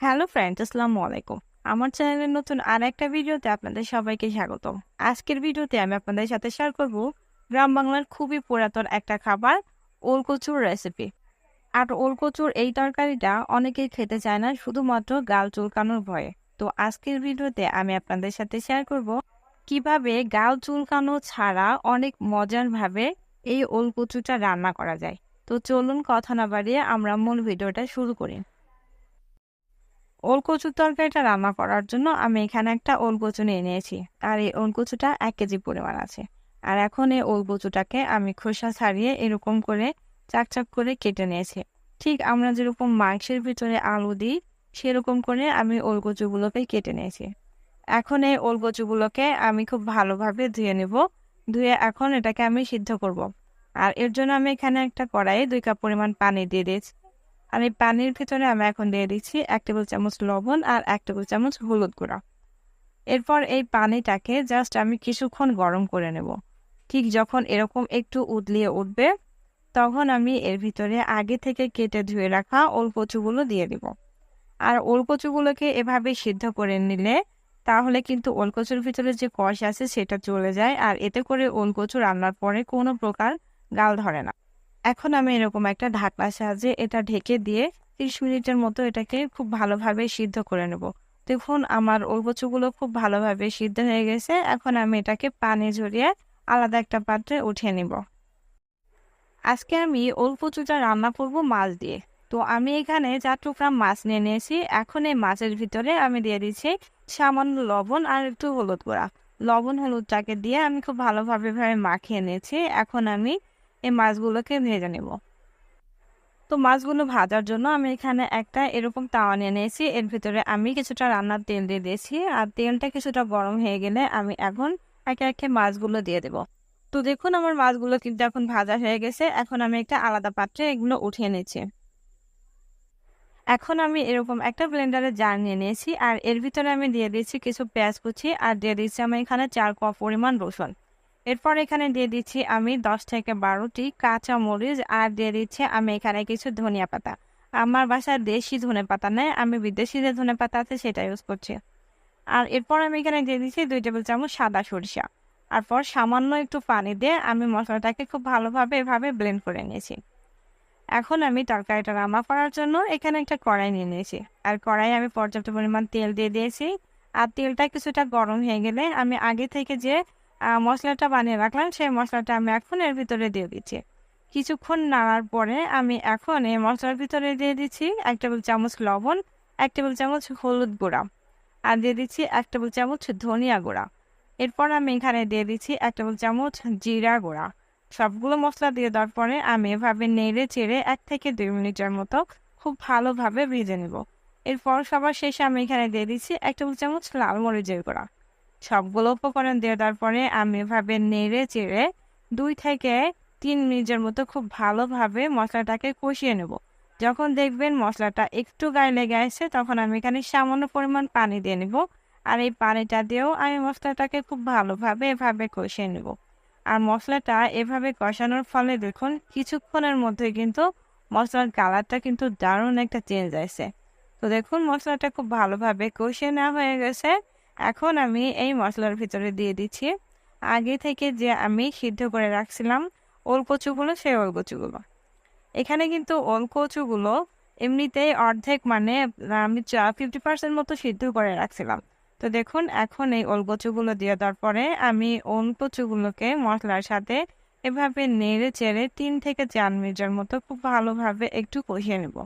Hello friend আসসালামু আলাইকুম। আমার চ্যানেলের নতুন আর একটা ভিডিওতে আপনাদের সবাইকে স্বাগত আজকের ভিডিওতে আমি আপনাদের সাথে শেয়ার করব গ্রাম বাংলার খুবই পুরাতন একটা খাবার, ওলকচুর রেসিপি আর ওলকচুর এই তরকারিটা অনেকেই খেতে চায় না, শুধুমাত্র গাল চুলকানোর ভয়ে। তো আজকের ভিডিওতে আমি আপনাদের সাথে শেয়ার করব কীভাবে গাল চুলকানো ছাড়া অনেক মজারভাবে এই ওলকচুটা রান্না করা যায়। তো চলুন কথা না বাড়িয়ে আমরা মূল ভিডিওটা শুরু করি। ওলকচুর তরকারিটা রান্না করার জন্য আমি এখানে একটা ওলকচু নিয়ে নিয়েছি। আর এই ওলকচুটা এক কেজি পরিমাণ আছে। আর এখন এই ওলকচুটাকে আমি খোসা ছাড়িয়ে এরকম করে চাকচাক করে কেটে নিয়েছি। ঠিক আমরা যেরকম মাংসের ভিতরে আলু দিই, সেরকম করে আমি ওলকচুগুলোকে কেটে নিয়েছি। এখন এই ওলকচুগুলোকে আমি খুব ভালোভাবে ধুয়ে নেব। ধুয়ে এখন এটাকে আমি সিদ্ধ করব। আর এর জন্য আমি এখানে একটা কড়াইয়ে দুই কাপ পরিমাণ পানি দিয়ে দিয়েছি। এই পানির ভিতরে আমি এখন দিয়ে দিচ্ছি এক টেবিল চামচ লবণ আর এক টেবিল চামচ হলুদ গুঁড়া। এরপর এই পানিটাকে জাস্ট আমি কিছুক্ষণ গরম করে নেব। ঠিক যখন এরকম একটু উদলিয়ে উঠবে, তখন আমি এর ভিতরে আগে থেকে কেটে ধুয়ে রাখা ওলকচুগুলো দিয়ে দিব। আর ওলকচুগুলোকে এভাবে সিদ্ধ করে নিলে তাহলে কিন্তু ওলকচুর ভিতরে যে কষ আছে সেটা চলে যায়, আর এতে করে ওলকচু রান্নার পরে কোনো প্রকার গাল ধরে না। এখন আমি এরকম একটা ঢাকনার সাহায্যে এটা ঢেকে দিয়ে তিরিশ মিনিটের মতো এটাকে খুব ভালোভাবে সিদ্ধ করে নেব। দেখুন, আমার ওলকচুগুলো খুব ভালোভাবে সিদ্ধ হয়ে গেছে। এখন আমি এটাকে পানি ঝরিয়ে আলাদা একটা পাত্রে উঠিয়ে নিব। আজকে আমি ওলকচুটা রান্না করব মাছ দিয়ে। তো আমি এখানে চার টুকরা মাছ নিয়ে নিয়েছি। এখন এই মাছের ভিতরে আমি দিয়ে দিচ্ছি সামান্য লবণ আর একটু হলুদ গুঁড়া। লবণ হলুদটাকে দিয়ে আমি খুব ভালোভাবে ভাবে মাখিয়ে নিয়েছি। এখন আমি এই মাছগুলোকে ভেজে নেব। তো মাছগুলো ভাজার জন্য আমি এখানে একটা এরকম তাওয়া নিয়ে নিয়েছি। এর ভিতরে আমি কিছুটা রান্নার তেল দিয়ে দিয়েছি আর তেলটা কিছুটা গরম হয়ে গেলে আমি এখন একে একে মাছগুলো দিয়ে দেব। তো দেখুন আমার মাছগুলো কিন্তু এখন ভাজা হয়ে গেছে। এখন আমি একটা আলাদা পাত্রে এগুলো উঠিয়ে নিয়েছি এখন আমি এরকম একটা ব্লেন্ডারে জার নিয়ে নিয়েছি আর এর ভিতরে আমি দিয়ে দিয়েছি কিছু পেঁয়াজ কুচি আর দিয়ে দিচ্ছি আমি এখানে চার কাপ পরিমাণ রসুন। এরপর এখানে দিয়ে দিচ্ছি আমি দশ থেকে বারোটি কাঁচা মরিচ আর দিয়ে দিচ্ছি আমি এখানে কিছু ধনিয়া পাতা। আমার বাসায় দেশি ধনে পাতা নেই, আমি বিদেশি যে ধনে পাতা আছে সেটা ইউজ করছি। আর এরপর আমি এখানে দিয়ে দিচ্ছি দুই টেবিল চামচ সাদা সরিষা। আর পর সামান্য একটু পানি দিয়ে আমি মশলাটাকে খুব ভালোভাবে এভাবে ব্লেন্ড করে নিয়েছি। এখন আমি তরকারিটা রান্না করার জন্য এখানে একটা কড়াই নিয়ে নিয়েছি। আর কড়াই আমি পর্যাপ্ত পরিমাণ তেল দিয়ে দিয়েছি। আর তেলটা কিছুটা গরম হয়ে গেলে আমি আগে থেকে যে মশলাটা বানিয়ে রাখলাম, সেই মশলাটা আমি এখন এর ভিতরে দিয়ে দিচ্ছি। কিছুক্ষণ নাড়ার পরে আমি এখন এই মশলার ভিতরে দিয়ে দিচ্ছি এক টেবিল চামচ লবণ, এক টেবিল চামচ হলুদ গুঁড়া আর দিয়ে দিচ্ছি এক টেবিল চামচ ধনিয়া গুঁড়া। এরপর আমি এখানে দিয়ে দিচ্ছি এক টেবিল চামচ জিরা গুঁড়া। সবগুলো মশলা দিয়ে দেওয়ার পরে আমি এভাবে নেড়ে চেড়ে এক থেকে দুই মিনিটের মতো খুব ভালোভাবে ভেজে নেব। এরপর সবার শেষে আমি এখানে দিয়ে দিচ্ছি এক টেবিল চামচ লাল মরিচের গুঁড়া। সবগুলো উপকরণ দিয়ে দেওয়ার পরে আমি এভাবে নেড়ে চেড়ে দুই থেকে তিন মিনিটের মতো খুব ভালোভাবে মশলাটাকে কষিয়ে নেব। যখন দেখবেন মশলাটা একটু গায়ে লেগে আসছে, তখন আমি এখানে সামান্য পরিমাণ পানি দিয়ে নেব আর এই পানিটা দিয়েও আমি মশলাটাকে খুব ভালোভাবে এভাবে কষিয়ে নেব। আর মশলাটা এভাবে কষানোর ফলে দেখুন কিছুক্ষণের মধ্যে কিন্তু মশলার কালারটা কিন্তু দারুণ একটা চেঞ্জ আসছে। তো দেখুন মশলাটা খুব ভালোভাবে কষিয়ে নেওয়া হয়ে গেছে। এখন আমি এই মশলার ভিতরে দিয়ে দিচ্ছি। আগে থেকে যে আমি সিদ্ধ করে রাখছিলাম ওল কচুগুলো, সেই ওল কচুগুলো। এখানে কিন্তু ওল কচুগুলো এমনিতেই অর্ধেক মানে আমি ফিফটি পার্সেন্ট মতো সিদ্ধ করে রাখছিলাম। তো দেখুন, এখন এই ওল কচুগুলো দিয়ে দেওয়ার পরে আমি ওল কচুগুলোকে মশলার সাথে এভাবে নেড়ে চেড়ে তিন থেকে চার মিনিটের মতো খুব ভালোভাবে একটু কষিয়ে নেব।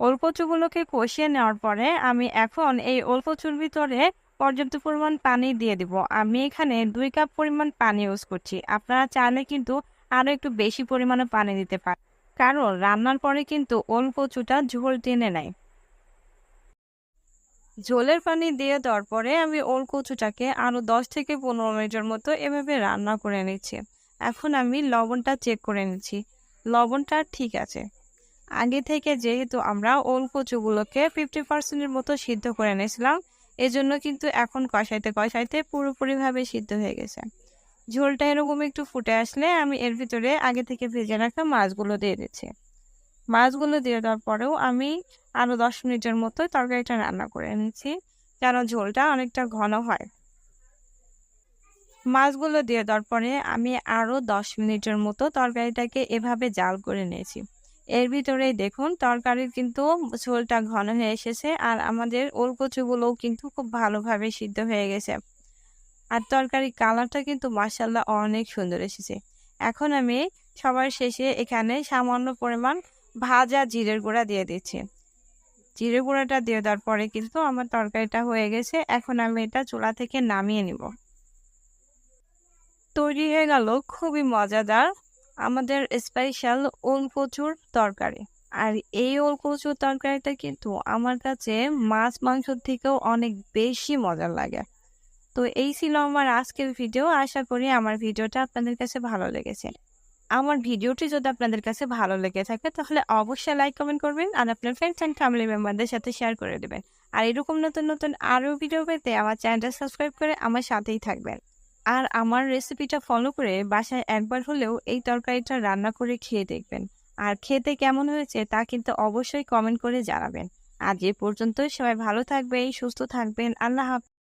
ওল কচুগুলোকে কষিয়ে নেওয়ার পরে আমি এখন এই ওল কচুর ভিতরে পর্যাপ্ত পরিমাণ পানি দিয়ে দিব। আমি এখানে দুই কাপ পরিমাণ পানি ইউজ করছি। আপনারা চাইলে কিন্তু আরও একটু বেশি পরিমাণে পানি দিতে পারেন কারণ রান্নার পরে কিন্তু ওল কচুটা ঝোল টেনে নেয়। ঝোলের পানি দিয়ে দেওয়ার পরে আমি ওল কচুটাকে আরও দশ থেকে পনেরো মিনিটের মতো এভাবে রান্না করে নিচ্ছি। এখন আমি লবণটা চেক করে নিচ্ছি। লবণটা ঠিক আছে। আগে থেকে যেহেতু আমরা ওল কচুগুলোকে ফিফটি পার্সেন্টের মতো সিদ্ধ করে নিয়েছিলাম এজন্য কিন্তু এখন কষাইতে কষাইতে পুরোপুরিভাবে সিদ্ধ হয়ে গেছে। ঝোলটা এরকম একটু ফুটে আসলে আমি এর ভিতরে আগে থেকে ভেজে রাখা মাছগুলো দিয়ে দিচ্ছি। মাছগুলো দিয়ে দেওয়ার পরেও আমি আরও দশ মিনিটের মতো তরকারিটা রান্না করে নিচ্ছি, যেন ঝোলটা অনেকটা ঘন হয়। মাছগুলো দিয়ে দেওয়ার পরে আমি আরও দশ মিনিটের মতো তরকারিটাকে এভাবে জাল করে নিয়েছি। এর ভিতরেই দেখুন, তরকারির কিন্তু ঝোলটা ঘন হয়ে এসেছে আর আমাদের ওলকচুগুলোও কিন্তু খুব ভালোভাবে সিদ্ধ হয়ে গেছে। আর তরকারির কালারটা কিন্তু মাসাল্লাহ অনেক সুন্দর এসেছে। এখন আমি সবার শেষে এখানে সামান্য পরিমাণ ভাজা জিরের গুঁড়া দিয়ে দিচ্ছি। জিরে গুঁড়াটা দিয়ে দেওয়ার পরে কিন্তু আমার তরকারিটা হয়ে গেছে, এখন আমি এটা চুলা থেকে নামিয়ে নিব। তৈরি হয়ে গেল খুবই মজাদার আমাদের স্পেশাল ওল কচুর তরকারি। আর এই ওল কচুর তরকারিটা কিন্তু আমার কাছে মাছ মাংসর থেকেও অনেক বেশি মজার লাগে। তো এই ছিল আমার আজকের ভিডিও আশা করি আমার ভিডিওটা আপনাদের কাছে ভালো লেগেছে। আমার ভিডিওটি যদি আপনাদের কাছে ভালো লেগে থাকে, তাহলে অবশ্যই লাইক কমেন্ট করবেন আর আপনার ফ্রেন্ডস অ্যান্ড ফ্যামিলি মেম্বারদের সাথে শেয়ার করে দেবেন। আর এরকম নতুন নতুন আরও ভিডিও পেতে আমার চ্যানেলটা সাবস্ক্রাইব করে আমার সাথেই থাকবেন। আর আমার রেসিপিটা ফলো করে বাসায় একবার হলেও এই তরকারিটা রান্না করে খেয়ে দেখবেন। আর খেতে কেমন হয়েছে তা কিন্তু অবশ্যই কমেন্ট করে জানাবেন। আজ এ পর্যন্ত সবাই ভালো থাকবেন, সুস্থ থাকবেন, আল্লাহ হাফেজ